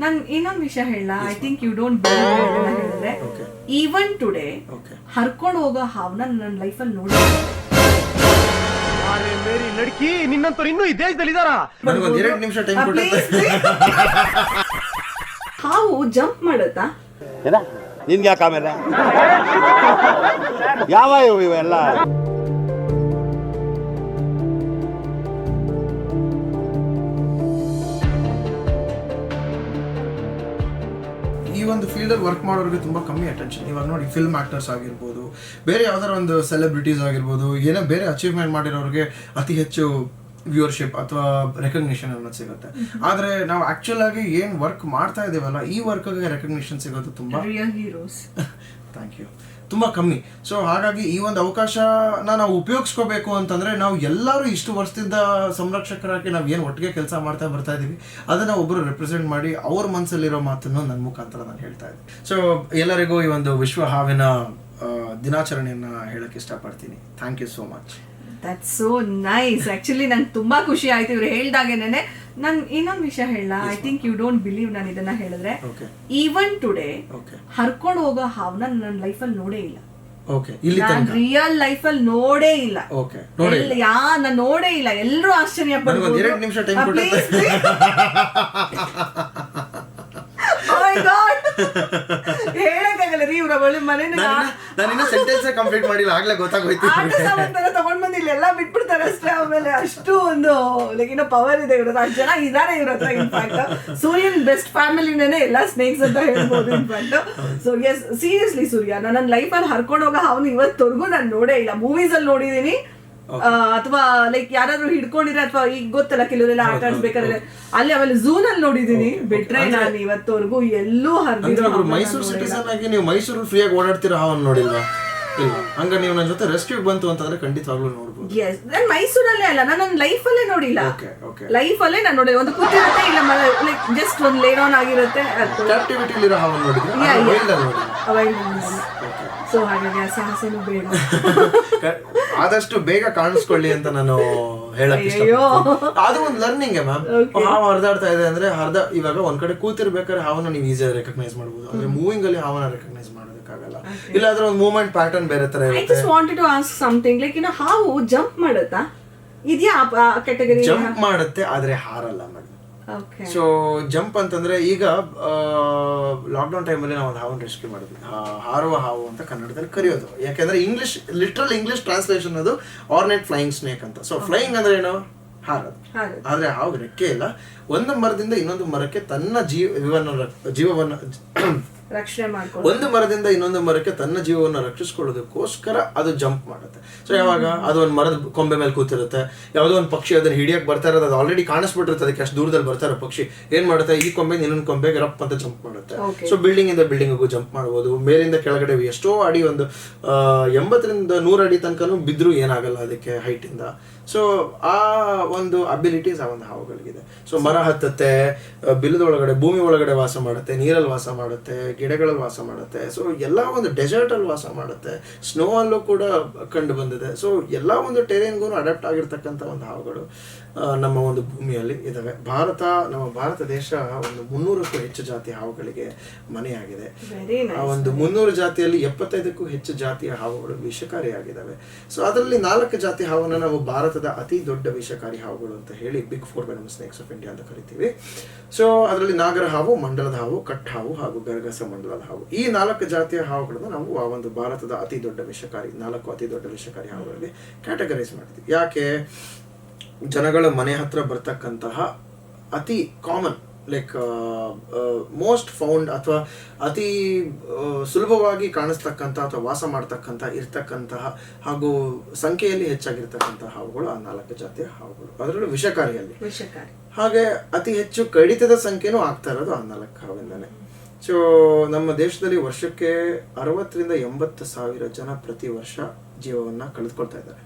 ನನ್ ಇನ್ನೊಂದು ವಿಷಯ ಹೇಳ. ಐ ಥಿಂಕ್ ಯು ಡೋಂಟ್ ಹೇಳಿದ್ರೆ. ಈವನ್ ಟುಡೇ ಓಕೆ ಹರ್ಕೊಂಡು ಹೋಗೋ ಹಾವನ ನನ್ನ ಲೈಫಲ್ಲಿ ನೋಡಿ ಲಡ್ಕಿ ನಿನ್ನಂತವ್ರು ಇನ್ನೂ ಈ ದೇಶದಲ್ಲಿ ಇದಾರ ನನಗೊಂದು ಎರಡು ನಿಮಿಷ ಟೈಮ್ ಹಾವು ಜಂಪ್ ಮಾಡುತ್ತಾ? ನಿನ್ಗೆ ಯಾಕೆ ಆಮೇಲೆ? ಯಾವ ಇವು ಇವೆಲ್ಲ? ಈ ಒಂದು ಫೀಲ್ಡಲ್ಲಿ ವರ್ಕ್ ಮಾಡೋರಿಗೆ ತುಂಬ ಕಮ್ಮಿ ಅಟೆನ್ಷನ್ ಇವಾಗ ನೋಡಿ ಫಿಲ್ಮ್ ಆಕ್ಟರ್ಸ್ ಆಗಿರ್ಬೋದು, ಬೇರೆ ಯಾವ್ದಾರ ಒಂದು ಸೆಲೆಬ್ರಿಟೀಸ್ ಆಗಿರ್ಬೋದು, ಏನೋ ಬೇರೆ ಅಚೀವ್ಮೆಂಟ್ ಮಾಡಿರೋರಿಗೆ ಅತಿ ಹೆಚ್ಚು ವ್ಯೂವರ್ಶಿಪ್ ಅಥವಾ ರೆಕಗ್ನಿಷನ್ ಅನ್ನೋದು ಸಿಗುತ್ತೆ. ಆದರೆ ನಾವು ಆಕ್ಚುಲ್ ಆಗಿ ಏನು ವರ್ಕ್ ಮಾಡ್ತಾ ಇದ್ದೇವಲ್ಲ ಈ ವರ್ಕ್ಗೆ ರೆಕಗ್ನಿಷನ್ ಸಿಗೋದು ತುಂಬ ಹೀರೋಸ್ ಥ್ಯಾಂಕ್ ಯು ತುಂಬ ಕಮ್ಮಿ. ಸೊ ಹಾಗಾಗಿ ಈ ಒಂದು ಅವಕಾಶನ ನಾವು ಉಪಯೋಗಿಸ್ಕೋಬೇಕು ಅಂತಂದ್ರೆ ನಾವು ಎಲ್ಲರೂ ಇಷ್ಟು ವರ್ಷದಿಂದ ಸಂರಕ್ಷಕರಾಗಿ ನಾವು ಏನು ಒಟ್ಟಿಗೆ ಕೆಲಸ ಮಾಡ್ತಾ ಬರ್ತಾ ಇದೀವಿ ಅದನ್ನ ಒಬ್ಬರು ರೆಪ್ರೆಸೆಂಟ್ ಮಾಡಿ ಅವ್ರ ಮನಸ್ಸಲ್ಲಿರೋ ಮಾತನ್ನು ನನ್ನ ಮುಖಾಂತರ ನಾನು ಹೇಳ್ತಾ ಇದ್ದೀನಿ. ಸೊ ಎಲ್ಲರಿಗೂ ಈ ಒಂದು ವಿಶ್ವ ಹಾವಿನ ದಿನಾಚರಣೆಯನ್ನು ದಿನಾಚರಣೆಯನ್ನ ಹೇಳಕ್ ಇಷ್ಟಪಡ್ತೀನಿ. Thank you so much that so nice actually ನಂಗೆ ತುಂಬಾ ಖುಷಿ ಆಯ್ತು. ಇವ್ರು ಹೇಳ್ದಾಗೇನೆ ನನ್ ಇನ್ನೊಂದ್ ವಿಷಯ ಹೇಳ. I think you don't believe ನಾನು ಇದನ್ನ ಹೇಳಿದ್ರೆ. ಈವನ್ ಟುಡೇ ಹರ್ಕೊಂಡು ಹೋಗೋ ಹಾವ್ನ ನನ್ನ ಲೈಫಲ್ಲಿ ನೋಡೇ ಇಲ್ಲ. ರಿಯಲ್ ಲೈಫ್ ಅಲ್ಲಿ ನೋಡೇ ಇಲ್ಲ. ಯಾ ನಾನು ನೋಡೇ ಇಲ್ಲ. ಎಲ್ಲರೂ ಆಶ್ಚರ್ಯ ನನಗೊಂದು ಹೇಳಕ್ಕಾಗಲ್ಲ ರೀ ಇವ್ರ ಒಳ್ಳೆ ಮನೆ ಸೆಂಟೆನ್ಸ್ ಕಂಪ್ಲೀಟ್ ಮಾಡಿಲ್ಲ ಆಗ್ಲೇ ಗೊತ್ತಾಗೋಯ್ತು. ತಗೊಂಡ್ ಬಂದು ಇಲ್ಲೆಲ್ಲ ಬಿಟ್ಬಿಡ್ತಾರೆ ಅಷ್ಟೇ ಆಮೇಲೆ ಅಷ್ಟು ಒಂದು ಲೈಕ್ ಏನೋ ಪವರ್ ಇದೆ ಇವ್ರ ಅಷ್ಟು ಜನ ಇದಾರೆ ಇವ್ರ ಹತ್ರ ಇನ್ಫ್ಯಾಕ್ಟ್ ಸೂರ್ಯನ್ ಬೆಸ್ಟ್ ಫ್ಯಾಮಿಲಿನೇ ಎಲ್ಲ ಸ್ನೇಕ್ಸ್ ಅಂತ ಹೇಳ್ಬೋದು in fact so yes seriously Surya ನಾನು ನನ್ನ ಲೈಫಲ್ಲಿ ಹರ್ಕೊಂಡು ಹೋಗೋ ಅವನು ಇವತ್ತವರೆಗೂ ನಾನು ನೋಡೇ ಇಲ್ಲ. ಮೂವೀಸ್ ಅಲ್ಲಿ ನೋಡಿದೀನಿ ಅಥವಾ ಲೈಕ್ ಯಾರಾದ್ರೂ ಹಿಡ್ಕೊಂಡಿರ ಅಥವಾ ಈಗ ಗೊತ್ತಲ್ಲ ಕೆಲವರೆಲ್ಲ ಆಟ ಆಡ್ಬೇಕಾದ್ರೆ ಅಲ್ಲಿ ಆಮೇಲೆ ಝೂನ್ ಅಲ್ಲಿ ನೋಡಿದೀನಿ ಬಿಟ್ರೆ ನಾನು ಇವತ್ತವರೆಗೂ ಎಲ್ಲೂ ಹರಿದ್ರು ಮೈಸೂರು ಸಿಟಿಸನ್ ಆಗಿ ನೀವು ಮೈಸೂರು ಫ್ರೀಯಾಗಿ ಓಡಾಡ್ತೀರಾ ಹಾವನ್ ನೋಡಿಲ್ವಾ? ಇಲ್ಲ ಹಂಗ ನೀವು ನನ್ನ ಜೊತೆ ರೆಸ್ಕ್ಯೂ ಬಂತು ಅಂತಂದ್ರೆ ಖಂಡಿತವಾಗ್ಲೂ ನೋಡ್ಬೋದು. ಎಸ್ ನಾನು ಮೈಸೂರಲ್ಲೇ ಅಲ್ಲ ನಾನು ನನ್ನ ಲೈಫಲ್ಲೇ ನೋಡಿಲ್ಲ. ಓಕೆ ಓಕೆ ಲೈಫ್ ಅಲ್ಲೇ ನಾನು ನೋಡಿದೆ ಒಂದು ಕೂತಿರುತ್ತೆ ಇಲ್ಲ ಲೈಕ್ ಜಸ್ಟ್ ಒಂದು ಲೇನ್ ಆನ್ ಆಗಿರುತ್ತೆ ಕ್ಯಾಪ್ಟಿವಿಟಿಲಿರೋ ಹಾವನ್ ನೋಡಿದ್ರೆ? ಸೊ ಹಾಗಾಗಿ ಆ ಸಾಹಸನೂ ಬೇಡ. ಆದಷ್ಟು ಬೇಗ ಕಾಣಿಸ್ಕೊಳ್ಳಿ ಅಂತ ನಾನು ಹೇಳಕ್ ಅಯ್ಯೋ. ಇಷ್ಟಪಡ್ತೀನಿ. ಅದು ಒಂದು ಲರ್ನಿಂಗ್ ಮ್ಯಾಮ್ ಹಾವು ಹರಿದಾಡ್ತಾ ಇದೆ ಅಂದ್ರೆ ಹರಿದ ಇವಾಗ ಒಂದ್ ಕಡೆ ಕೂತಿರ್ಬೇಕಾದ್ರೆ ಹಾವನ್ನ ನೀವು ಈಸಿಯಾಗಿ ರೆಕಗ್ನೈಸ್ ಮಾಡಬಹುದು ಅಂದ್ರೆ ಮೂವಿಂಗ್ ಅಲ್ಲಿ ಹಾವನ್ನ ರೆಕಗ್ನೈಸ್ ಮಾಡೋದಕ್ಕಾಗಲ್ಲ. ಇಲ್ಲಾಂದ್ರೆ ಒಂದು ಮೂವ್ಮೆಂಟ್ ಪ್ಯಾಟರ್ನ್ ಬೇರೆ ತರ ಐ ಇರುತ್ತೆ. Just wanted to ask something like ಇನ್ನು ಹಾವು ಜಂಪ್ ಮಾಡುತ್ತಾ? ಇದೆಯಾ ಆ ಕ್ಯಾಟಗರಿ ಜಂಪ್ ಮಾಡುತ್ತೆ ಆದ್ರೆ ಹಾರಲ್ಲ ಮೇಡಮ್ ಸೊ ಜಂಪ್ ಅಂತಂದ್ರೆ ಈಗ ಲಾಕ್ಡೌನ್ ಟೈಮಲ್ಲಿ ನಾವು ಒಂದು ಹಾವನ್ನು ರೆಸ್ಕ್ಯೂ ಮಾಡಿದ್ವಿ. ಹಾರುವ ಹಾವು ಅಂತ ಕನ್ನಡದಲ್ಲಿ ಕರೆಯೋದು. ಯಾಕೆಂದ್ರೆ ಇಂಗ್ಲಿಷ್ ಲಿಟ್ರಲ್ ಇಂಗ್ಲಿಷ್ ಟ್ರಾನ್ಸ್ಲೇಷನ್ ಅದು ಆರ್ನೆಟ್ ಫ್ಲೈಯಿಂಗ್ ಸ್ನೇಕ್ ಅಂತ. ಸೊ ಫ್ಲೈಯಿಂಗ್ ಅಂದ್ರೆ ಏನು? ಹಾರೋದು. ಆದ್ರೆ ಹಾವು ರೆಕ್ಕೆ ಇಲ್ಲ. ಒಂದು ಮರದಿಂದ ಇನ್ನೊಂದು ಮರಕ್ಕೆ ತನ್ನ ಜೀವ ಜೀವವನ್ನು ರಕ್ಷಣೆ ಮಾಡ್ಕೊಂಡು ಒಂದು ಮರದಿಂದ ಇನ್ನೊಂದು ಮರಕ್ಕೆ ತನ್ನ ಜೀವವನ್ನು ರಕ್ಷಿಸ್ಕೊಳ್ಳೋದಕ್ಕೋಸ್ಕರ ಅದು ಜಂಪ್ ಮಾಡುತ್ತೆ. ಸೊ ಯಾವಾಗ? ಅದು ಒಂದು ಮರದ ಕೊಂಬೆ ಮೇಲೆ ಕೂತಿರುತ್ತೆ. ಯಾವುದೋ ಒಂದು ಪಕ್ಷಿ ಅದನ್ನ ಹಿಡಿಯಕ್ಕೆ ಬರ್ತಾ ಇರೋದು ಅದು ಆಲ್ರೆಡಿ ಕಾಣಿಸ್ಬಿಟ್ಟಿರುತ್ತೆ. ಅದಕ್ಕೆ ಅಷ್ಟು ದೂರದಲ್ಲಿ ಬರ್ತಾ ಇರೋ ಪಕ್ಷಿ. ಏನ್ ಮಾಡುತ್ತೆ? ಈ ಕೊಂಬೆ ಇನ್ನೊಂದು ಕೊಂಬೆಗೆ ರಪ್ ಅಂತ ಜಂಪ್ ಮಾಡುತ್ತೆ. ಸೊ ಬಿಲ್ಡಿಂಗ್ ಇಂದ ಬಿಲ್ಡಿಂಗ್ಗೂ ಜಂಪ್ ಮಾಡಬಹುದು ಮೇಲಿಂದ ಕೆಳಗಡೆ ಎಷ್ಟೋ ಅಡಿ ಒಂದು ಆ, ಎಂಬತ್ತರಿಂದ ನೂರ ಅಡಿ ತನಕನೂ ಬಿದ್ದರೂ ಏನಾಗಲ್ಲ ಅದಕ್ಕೆ ಹೈಟಿಂದ ಇಂದ ಸೊ ಆ ಒಂದು ಅಬಿಲಿಟೀಸ್ ಆ ಒಂದು ಹಾವುಗಳಿಗಿದೆ. ಸೊ ಮರ ಹತ್ತತ್ತೆ ಬಿಲದೊಳಗಡೆ ಭೂಮಿ ಒಳಗಡೆ ವಾಸ ಮಾಡುತ್ತೆ ನೀರಲ್ಲಿ ವಾಸ ಮಾಡುತ್ತೆ ಗಿಡಗಳಲ್ಲಿ ವಾಸ ಮಾಡುತ್ತೆ. ಸೊ ಎಲ್ಲ ಒಂದು ಡೆಸರ್ಟ್ ಅಲ್ಲಿ ವಾಸ ಮಾಡುತ್ತೆ. ಸ್ನೋ ಅಲ್ಲೂ ಕೂಡ ಕಂಡು ಬಂದಿದೆ. ಸೊ ಎಲ್ಲ ಒಂದು ಟೆರೇನ್ಗೂ ಅಡಾಪ್ಟ್ ಆಗಿರ್ತಕ್ಕಂಥ ಒಂದು ಹಾವುಗಳು ನಮ್ಮ ಒಂದು ಭೂಮಿಯಲ್ಲಿ ಇದ್ದಾವೆ ಭಾರತ ನಮ್ಮ ಭಾರತ ದೇಶ ಒಂದು ಮುನ್ನೂರಕ್ಕೂ ಹೆಚ್ಚು ಜಾತಿ ಹಾವುಗಳಿಗೆ ಮನೆಯಾಗಿದೆ. ಆ ಒಂದು ಮುನ್ನೂರು ಜಾತಿಯಲ್ಲಿ ಎಪ್ಪತ್ತೈದಕ್ಕೂ ಹೆಚ್ಚು ಜಾತಿಯ ಹಾವುಗಳು ವಿಷಕಾರಿಯಾಗಿದ್ದಾವೆ ಸೊ ಅದರಲ್ಲಿ ನಾಲ್ಕು ಜಾತಿ ಹಾವನ್ನ ನಾವು ಭಾರತದ ಅತಿ ದೊಡ್ಡ ವಿಷಕಾರಿ ಹಾವುಗಳು ಅಂತ ಹೇಳಿ big four venom snakes of India ಅಂತ ಕರಿತೀವಿ. ಸೊ ಅದರಲ್ಲಿ ನಾಗರ ಹಾವು ಮಂಡಲದ ಹಾವು ಕಟ್ ಹಾವು ಹಾಗೂ ಗರಗಸ ಮಂಡಲದ ಹಾವು. ಈ ನಾಲ್ಕು ಜಾತಿಯ ಹಾವುಗಳನ್ನು ನಾವು ಆ ಒಂದು ಭಾರತದ ಅತಿ ದೊಡ್ಡ ವಿಷಕಾರಿ ನಾಲ್ಕು ಅತಿ ದೊಡ್ಡ ವಿಷಕಾರಿ ಹಾವುಗಳಲ್ಲಿ ಕ್ಯಾಟಗರೈಸ್ ಮಾಡ್ತೀವಿ ಯಾಕೆ? ಜನಗಳ ಮನೆ ಹತ್ರ ಬರ್ತಕ್ಕಂತಹ ಅತಿ ಕಾಮನ್ ಲೈಕ್ ಮೋಸ್ಟ್ ಫೌಂಡ್ ಅಥವಾ ಅತಿ ಸುಲಭವಾಗಿ ಕಾಣಿಸ್ತಕ್ಕಂಥ ಅಥವಾ ವಾಸ ಮಾಡ್ತಕ್ಕಂಥ ಇರ್ತಕ್ಕಂತಹ ಹಾಗೂ ಸಂಖ್ಯೆಯಲ್ಲಿ ಹೆಚ್ಚಾಗಿರ್ತಕ್ಕಂತಹ ಹಾವುಗಳು ಆ ನಾಲ್ಕು ಜಾತಿಯ ಹಾವುಗಳು. ಅದರಲ್ಲೂ ವಿಷಕಾರಿಯಲ್ಲಿ. ವಿಷಕಾರಿ. ಹಾಗೆ ಅತಿ ಹೆಚ್ಚು ಕಡಿತದ ಸಂಖ್ಯೆನೂ ಆಗ್ತಾ ಇರೋದು ಆ ನಾಲ್ಕು ಹಾವಿಂದನೇ. ಸೊ ನಮ್ಮ ದೇಶದಲ್ಲಿ ವರ್ಷಕ್ಕೆ ಅರವತ್ತರಿಂದ ಎಂಬತ್ತು ಸಾವಿರ ಜನ ಪ್ರತಿ ವರ್ಷ ಜೀವವನ್ನ ಕಳೆದುಕೊಳ್ತಾ ಇದ್ದಾರೆ.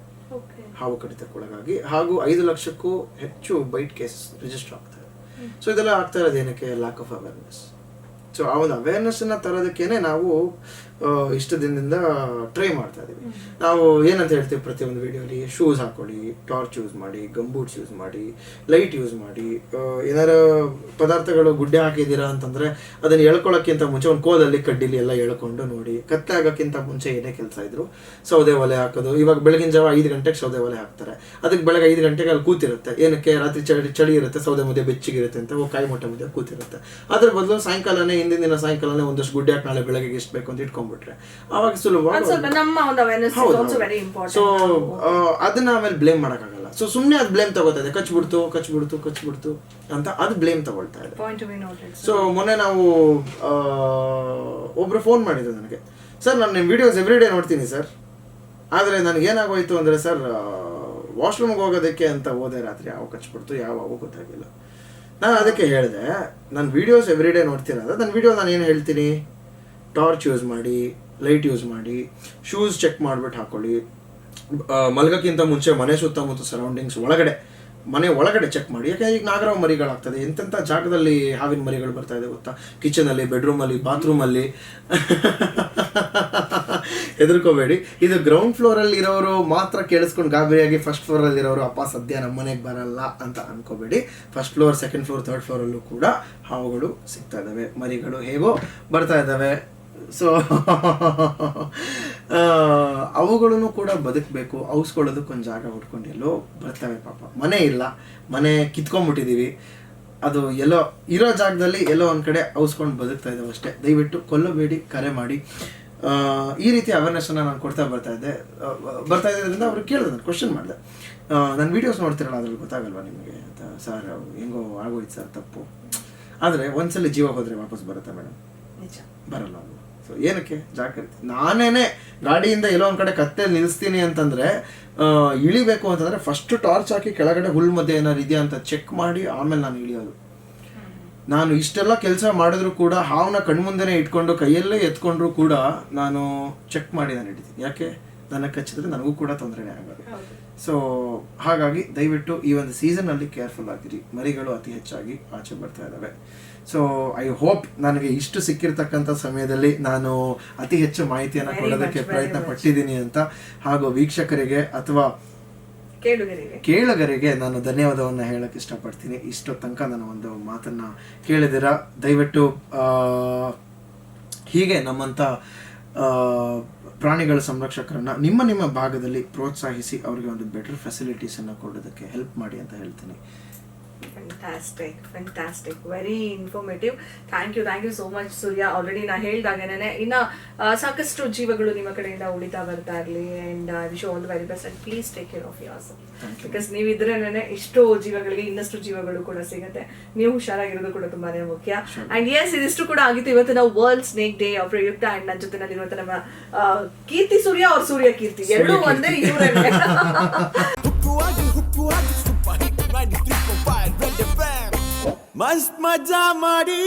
ಹಾವು ಕಡಿತಕ್ಕೊಳಗಾಗಿ. ಹಾಗೂ ಐದು ಲಕ್ಷಕ್ಕೂ ಹೆಚ್ಚು ಬೈಟ್ ಕೇಸ್ ರಿಜಿಸ್ಟರ್ ಆಗ್ತಾ ಇದೆ. ಸೊ ಇದೆಲ್ಲ ಆಗ್ತಾ ಇರೋದು ಏನಕ್ಕೆ? ಲ್ಯಾಕ್ ಆಫ್ ಅವೇರ್ನೆಸ್ ಸೊ ಆ ಒಂದು ಅವೇರ್ನೆಸ್ಸನ್ನು ತರೋದಕ್ಕೇನೆ ನಾವು ಇಷ್ಟು ದಿನದಿಂದ ಟ್ರೈ ಮಾಡ್ತಾ ಇದ್ದೀವಿ. ನಾವು ಏನಂತ ಹೇಳ್ತೀವಿ ಪ್ರತಿಯೊಂದು ವೀಡಿಯೋಲಿ ಶೂಸ್ ಹಾಕೊಳ್ಳಿ ಟಾರ್ಚ್ ಯೂಸ್ ಮಾಡಿ ಗಂಬೂಟ್ಸ್ ಯೂಸ್ ಮಾಡಿ ಲೈಟ್ ಯೂಸ್ ಮಾಡಿ ಏನಾರ ಪದಾರ್ಥಗಳು ಗುಡ್ಡೆ ಹಾಕಿದ್ದೀರಾ ಅಂತಂದ್ರೆ ಅದನ್ನ ಎಳ್ಕೊಳ್ಳೋಕ್ಕಿಂತ ಮುಂಚೆ ಒಂದು ಕೋಲಲ್ಲಿ ಕಡ್ಡಿಲಿ ಎಲ್ಲ ಎಳ್ಕೊಂಡು ನೋಡಿ, ಕತ್ತೆ ಆಗೋಕ್ಕಿಂತ ಮುಂಚೆ ಏನೇ ಕೆಲಸ ಇದ್ರು ಸೌದೆ ಒಲೆ ಹಾಕೋದು. ಇವಾಗ ಬೆಳಗಿನ ಜಾವ ಐದು ಗಂಟೆಗೆ ಸೌದೆ ಒಲೆ ಹಾಕ್ತಾರೆ. ಅದಕ್ಕೆ ಬೆಳಗ್ಗೆ ಐದು ಗಂಟೆಗೆ ಅಲ್ಲಿ ಕೂತಿರುತ್ತೆ. ಏನಕ್ಕೆ ರಾತ್ರಿ ಚಳಿ ಚಳಿ ಇರುತ್ತೆ, ಸೌದೆ ಮುದ್ದೆ ಬೆಚ್ಚಿಗಿರುತ್ತೆ ಅಂತ ಕಾಯಿ ಮೊಟ್ಟೆ ಮುದ್ದೆ ಕೂತಿರುತ್ತೆ. ಅದ್ರ ಬದಲು ಸಾಯಂಕಾಲನೇ, ಹಿಂದಿನ ದಿನ ಸಾಯಂಕಾಲನೇ ಒಂದಷ್ಟು ಗುಡ್ಡೆ ಹಾಕಿ ನಾಳೆ ಬೆಳಗ್ಗೆ ಎಷ್ಟು ಬೇಕು ಅಂತ ಇಟ್ಕೊಂಡ್ಬಿಟ್ರೆ ಅವಾಗ ಒಂದ್ ಸುಲಭವಾಗಿ ಸ್ವಲ್ಪ ನಮ್ಮ ಒಂದು ಅವೇರ್ನೆಸ್ ಹೌದು, ಆಲ್ಸೋ ಹೌದು. ವೆರಿ ಸೊ ಅದನ್ನ ಆಮೇಲೆ ಬ್ಲೇಮ್ ಮಾಡೋಕ್ಕಾಗಲ್ಲ. ಸೊ ಸುಮ್ಮನೆ ಅದು ಬ್ಲೇಮ್ ತಗೋತಾ ಇದೆ ಕಚ್ಬಿಡ್ತು ಕಚ್ಬಿಡ್ತು ಕಚ್ಬಿಡ್ತು ಅಂತ ಅದು ಬ್ಲೇಮ್ ತಗೊಳ್ತಾ ಇದೆ. ಸೊ ಮೊನ್ನೆ ನಾವು ಒಬ್ರು ಫೋನ್ ಮಾಡಿದ್ರು ನನಗೆ. ಸರ್ ನಾನು ನಿಮ್ಮ ವಿಡಿಯೋಸ್ ಎವ್ರಿ ಡೇ ನೋಡ್ತೀನಿ ಸರ್ ಆದರೆ ನನಗೇನಾಗೋಯ್ತು ಅಂದರೆ ಸರ್ ವಾಶ್ರೂಮ್ಗೆ ಹೋಗೋದಕ್ಕೆ ಅಂತ ಹೋದೆ ರಾತ್ರಿ. ಯಾವ ಕಚ್ಬಿಡ್ತು ಯಾವ ಗೊತ್ತಾಗಿಲ್ಲ. ನಾನು ಅದಕ್ಕೆ ಹೇಳಿದೆ ನಾನು ವೀಡಿಯೋಸ್ ಎವ್ರಿ ಡೇ ನೋಡ್ತೀರಲ್ಲ ನನ್ನ ವಿಡಿಯೋ ನಾನು ಏನು ಹೇಳ್ತೀನಿ? ಟಾರ್ಚ್ ಯೂಸ್ ಮಾಡಿ, ಲೈಟ್ ಯೂಸ್ ಮಾಡಿ, ಶೂಸ್ ಚೆಕ್ ಮಾಡ್ಬಿಟ್ಟು ಹಾಕೊಳ್ಳಿ. ಮಲಗಕ್ಕಿಂತ ಮುಂಚೆ ಮನೆ ಸುತ್ತಮುತ್ತ ಸರೌಂಡಿಂಗ್ಸ್ ಒಳಗಡೆ, ಮನೆ ಒಳಗಡೆ ಚೆಕ್ ಮಾಡಿ. ಯಾಕೆ ಈಗ ನಾಗರಾವ್ ಮರಿಗಳಾಗ್ತದೆ? ಎಂತೆಂಥ ಜಾಗದಲ್ಲಿ ಹಾವಿನ ಮರಿಗಳು ಬರ್ತಾ ಇದೆ ಗೊತ್ತಾ? ಕಿಚನಲ್ಲಿ ಬೆಡ್ರೂಮಲ್ಲಿ ಬಾತ್ರೂಮಲ್ಲಿ ಹೆದರ್ಕೋಬೇಡಿ. ಇದು ಗ್ರೌಂಡ್ ಫ್ಲೋರಲ್ಲಿ ಇರೋರು ಮಾತ್ರ ಕೇಳಿಸ್ಕೊಂಡು ಗಾಬರಿಯಾಗಿ ಫಸ್ಟ್ ಫ್ಲೋರಲ್ಲಿ ಇರೋರು, ಅಪ್ಪ, ಸದ್ಯ ನಮ್ಮ ಮನೆಗೆ ಬರಲ್ಲ ಅಂತ ಅನ್ಕೋಬೇಡಿ. First floor second floor third ಫ್ಲೋರಲ್ಲೂ ಕೂಡ ಹಾವುಗಳು ಸಿಗ್ತಾ ಇದ್ದಾವೆ ಮರಿಗಳು ಹೇಗೋ ಬರ್ತಾ ಇದ್ದಾವೆ ಸೊ ಅವುಗಳನ್ನು ಕೂಡ ಬದುಕಬೇಕು ಔಸ್ಕೊಳ್ಳೋದಕ್ಕೊಂದು ಜಾಗ ಹುಡ್ಕೊಂಡು ಎಲ್ಲೋ ಬರ್ತವೆ ಪಾಪ. ಮನೆ ಇಲ್ಲ ಮನೆ ಕಿತ್ಕೊಂಡ್ಬಿಟ್ಟಿದ್ದೀವಿ ಅದು ಎಲ್ಲೋ ಇರೋ ಜಾಗದಲ್ಲಿ ಎಲ್ಲೋ ಒಂದು ಕಡೆ ಔಸ್ಕೊಂಡು ಬದುಕ್ತಾ ಇದ್ದಾವೆ ಅಷ್ಟೇ. ದಯವಿಟ್ಟು ಕೊಲ್ಲಬೇಡಿ ಕರೆ ಮಾಡಿ. ಈ ರೀತಿ ಅವೇರ್ನೆಸ್ಸನ್ನು ನಾನು ಕೊಡ್ತಾ ಬರ್ತಾ ಇದ್ದೆ. ಬರ್ತಾ ಇದ್ದರಿಂದ ಅವರು ಕೇಳಿದೆ ನಾನು ಕ್ವಶನ್ ಮಾಡಿದೆ. ನಾನು ವೀಡಿಯೋಸ್ ನೋಡ್ತಿರಲ್ಲ ಅದ್ರಲ್ಲಿ ಗೊತ್ತಾಗಲ್ವಾ ನಿಮಗೆ ಅಂತ. ಸರ್ ಹೆಂಗೋ ಆಗೋಯ್ತು ಸರ್ ತಪ್ಪು. ಆದರೆ ಒಂದ್ಸಲಿ ಜೀವ ಹೋದರೆ ವಾಪಸ್ ಬರುತ್ತೆ ಮೇಡಮ್ ಬರಲ್ಲ ಸೊ ಏನಕ್ಕೆ? ಜಾಗ್ರತೆ. ನಾನೇನೆ ಗಾಡಿಯಿಂದ ಎಲ್ಲೋ ಒಂದು ಕಡೆ ಕತ್ತೆ ನಿಲ್ಲಿಸ್ತೀನಿ ಅಂತಂದ್ರೆ ಇಳಿಬೇಕು ಅಂತಂದ್ರೆ ಫಸ್ಟ್ ಟಾರ್ಚ್ ಹಾಕಿ ಕೆಳಗಡೆ ಹುಲ್ ಮಧ್ಯೆ ಏನಾರು ಇದೆಯಾ ಅಂತ ಚೆಕ್ ಮಾಡಿ ಆಮೇಲೆ ನಾನು ಇಳಿಯೋದು. ನಾನು ಇಷ್ಟೆಲ್ಲ ಕೆಲಸ ಮಾಡಿದ್ರು ಕೂಡ ಹಾವನ್ನ ಕಣ್ಮುಂದೆನೇ ಇಟ್ಕೊಂಡು ಕೈಯಲ್ಲೇ ಎತ್ಕೊಂಡ್ರು ಕೂಡ ನಾನು ಚೆಕ್ ಮಾಡಿ ನಾನು ಹಿಡಿತೀನಿ ಯಾಕೆ? ನನ್ನ ಕಚ್ಚಿದ್ರೆ ನನಗೂ ಕೂಡ ತೊಂದರೆನೇ ಆಗೋದು. ಸೊ ಹಾಗಾಗಿ ದಯವಿಟ್ಟು ಈ ಒಂದು ಸೀಸನಲ್ಲಿ ಕೇರ್ಫುಲ್ ಆಗಿರಿ. ಮರಿಗಳು ಅತಿ ಹೆಚ್ಚಾಗಿ ಆಚೆ ಬರ್ತಾ ಇದ್ದಾವೆ ಸೊ ಐ ಹೋಪ್ ನನಗೆ ಇಷ್ಟು ಸಿಕ್ಕಿರ್ತಕ್ಕಂಥ ಸಮಯದಲ್ಲಿ ನಾನು ಅತಿ ಹೆಚ್ಚು ಮಾಹಿತಿಯನ್ನು ಕೊಡೋದಕ್ಕೆ ಪ್ರಯತ್ನ. ಪಟ್ಟಿದ್ದೀನಿ ಅಂತ. ಹಾಗೂ ವೀಕ್ಷಕರಿಗೆ ಅಥವಾ ಕೇಳುಗರಿಗೆ. ನಾನು ಧನ್ಯವಾದವನ್ನು ಹೇಳಕ್ಕೆ ಇಷ್ಟಪಡ್ತೀನಿ. ಇಷ್ಟು ತನಕ ನಾನು ಒಂದು ಮಾತನ್ನ ಕೇಳಿದಿರ ದಯವಿಟ್ಟು ಹೀಗೆ ನಮ್ಮಂಥ ಪ್ರಾಣಿಗಳ ಸಂರಕ್ಷಕರನ್ನ ನಿಮ್ಮ ನಿಮ್ಮ ಭಾಗದಲ್ಲಿ ಪ್ರೋತ್ಸಾಹಿಸಿ ಅವರಿಗೆ ಒಂದು ಬೆಟರ್ ಫೆಸಿಲಿಟೀಸನ್ನು ಕೊಡೋದಕ್ಕೆ ಹೆಲ್ಪ್ ಮಾಡಿ ಅಂತ ಹೇಳ್ತೀನಿ. Fantastic fantastic very informative thank you thank you so much Surya already ನಾ ಹೇಳ್ದಾಗೇನೆ ಇನ್ನು ಸಾಕಷ್ಟು ಜೀವಗಳು ನಿಮ್ಮ ಕಡೆಯಿಂದ ಉಳಿತಾ ಬರ್ತಾ ಇರಲಿ and wish all the very best and please take care of yours because ನೀವಿದ್ರೇನೆ ಇಷ್ಟು ಜೀವಗಳಿಗೆ ಇನ್ನಷ್ಟು ಜೀವಗಳು ಕೂಡ ಸಿಗುತ್ತೆ. ನೀವು ಹುಷಾರಾಗಿರೋದು ಕೂಡ ತುಂಬಾನೇ ಮುಖ್ಯ. ಆ್ಯಂಡ್ ಎಸ್ ಇದಿಷ್ಟು ಕೂಡ ಆಗಿತ್ತು ಇವತ್ತಿನ ವರ್ಲ್ಡ್ ಸ್ನೇಕ್ ಡೇ ಪ್ರಯುಕ್ತ ಆ್ಯಂಡ್ ನನ್ನ ಜೊತೆ ಇವತ್ತು ನಮ್ಮ ಕೀರ್ತಿ ಸೂರ್ಯ ಅವ್ರ ಸೂರ್ಯ ಕೀರ್ತಿ. ಎರಡೂ ಒಂದೇ ಇವರೇ मस्त मजा मारी